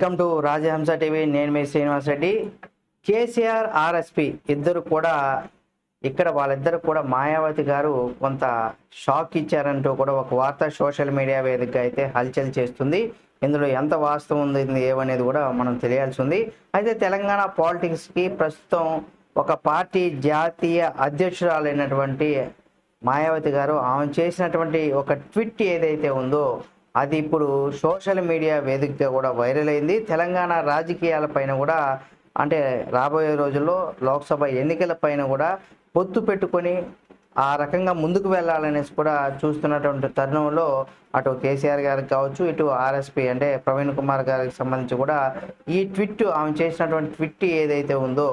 Welcome to Rajahamsa TV. నేను మీ శ్రీనివాస్ రెడ్డి. కేసీఆర్ ఆర్ఎస్పి ఇద్దరు కూడా ఇక్కడ వాళ్ళిద్దరు కూడా మాయావతి గారు కొంత షాక్ ఇచ్చారంటూ కూడా ఒక వార్త సోషల్ మీడియా వేదిక అయితే హల్చల్ చేస్తుంది. ఇందులో ఎంత వాస్తవం ఉంది ఏమనేది కూడా మనం తెలియాల్సి ఉంది అయితే తెలంగాణ పాలిటిక్స్కి ప్రస్తుతం ఒక పార్టీ జాతీయ అధ్యక్షురాలైనటువంటి మాయావతి గారు ఆమె చేసినటువంటి ఒక ట్విట్ ఏదైతే ఉందో అది ఇప్పుడు సోషల్ మీడియా వేదికగా కూడా వైరల్ అయింది. తెలంగాణ రాజకీయాల పైన కూడా అంటే రాబోయే రోజుల్లో లోక్సభ ఎన్నికల పైన కూడా పొత్తు పెట్టుకొని ఆ రకంగా ముందుకు వెళ్ళాలనేసి కూడా చూస్తున్నటువంటి తరుణంలో అటు కేసీఆర్ గారికి కావచ్చు ఇటు ఆర్ఎస్పి అంటే ప్రవీణ్ కుమార్ గారికి సంబంధించి కూడా ఈ ట్విట్ ఆమె చేసినటువంటి ట్విట్ ఏదైతే ఉందో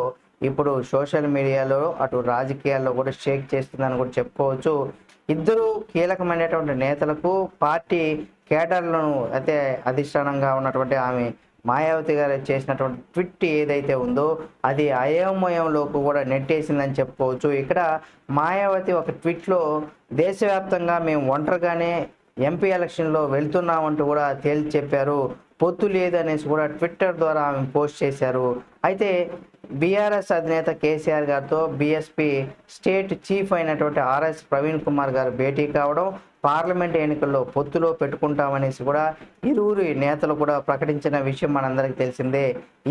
ఇప్పుడు సోషల్ మీడియాలో అటు రాజకీయాల్లో కూడా షేక్ చేస్తుందని కూడా చెప్పుకోవచ్చు. ఇద్దరు కీలకమైనటువంటి నేతలకు పార్టీ కేడర్లను అయితే అధిష్టానంగా ఉన్నటువంటి ఆమె మాయావతి గారు చేసినటువంటి ట్విట్ ఏదైతే ఉందో అది అయోమయంలోకి కూడా నెట్టేసిందని చెప్పుకోవచ్చు. ఇక్కడ మాయావతి ఒక ట్విట్లో దేశవ్యాప్తంగా మేము ఒంటరిగానే ఎంపీ ఎలక్షన్లో వెళ్తున్నామంటూ కూడా తేల్చి చెప్పారు. పొత్తు లేదనేసి కూడా ట్విట్టర్ ద్వారా ఆమె పోస్ట్ చేశారు. అయితే బీఆర్ఎస్ అధినేత కేసీఆర్ గారితో బీఎస్పీ స్టేట్ చీఫ్ అయినటువంటి ఆర్ఎస్ ప్రవీణ్ కుమార్ గారు భేటీ కావడం పార్లమెంట్ ఎన్నికల్లో పొత్తులో పెట్టుకుంటామనేసి కూడా ఇరువురి నేతలు కూడా ప్రకటించిన విషయం మనందరికీ తెలిసిందే.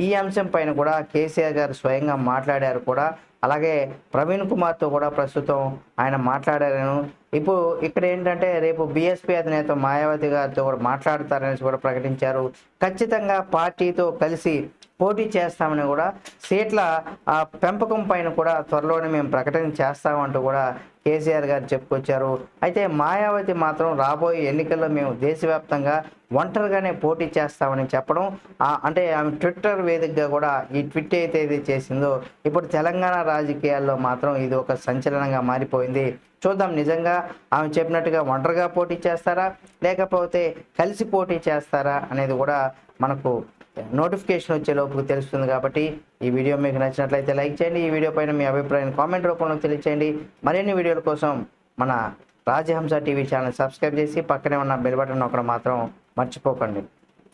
ఈ అంశం పైన కూడా కేసీఆర్ గారు స్వయంగా మాట్లాడారు కూడా. అలాగే ప్రవీణ్ కుమార్తో కూడా ప్రస్తుతం ఆయన మాట్లాడారను ఇప్పుడు ఇక్కడ ఏంటంటే రేపు బీఎస్పీ అధినేత మాయావతి గారితో కూడా మాట్లాడతారనేసి కూడా ప్రకటించారు. ఖచ్చితంగా పార్టీతో కలిసి పోటీ చేస్తామని కూడా సీట్ల ఆ పెంపకం పైన కూడా త్వరలోనే మేము ప్రకటన చేస్తామంటూ కూడా కేసీఆర్ గారు చెప్పుకొచ్చారు. అయితే మాయావతి మాత్రం రాబోయే ఎన్నికల్లో మేము దేశవ్యాప్తంగా ఒంటరిగానే పోటీ చేస్తామని చెప్పడం అంటే ఆమె ట్విట్టర్ వేదికగా కూడా ఈ ట్విట్ అయితే ఇది చేసిందో ఇప్పుడు తెలంగాణ రాజకీయాల్లో మాత్రం ఇది ఒక సంచలనంగా మారిపోయింది. చూద్దాం నిజంగా ఆమె చెప్పినట్టుగా ఒంటరిగా పోటీ చేస్తారా లేకపోతే కలిసి పోటీ చేస్తారా అనేది కూడా మనకు నోటిఫికేషన్ వచ్చే లోపు తెలుస్తుంది కాబట్టి ఈ వీడియో మీకు నచ్చినట్లయితే లైక్ చేయండి. ఈ వీడియో పైన మీ అభిప్రాయాన్ని కామెంట్ రూపంలో తెలియచేయండి. మరిన్ని వీడియోల కోసం మన రాజహంస టీవీ ఛానల్ సబ్స్క్రైబ్ చేసి పక్కనే ఉన్న బెల్ బటన్ ఒకటి మాత్రం మర్చిపోకండి.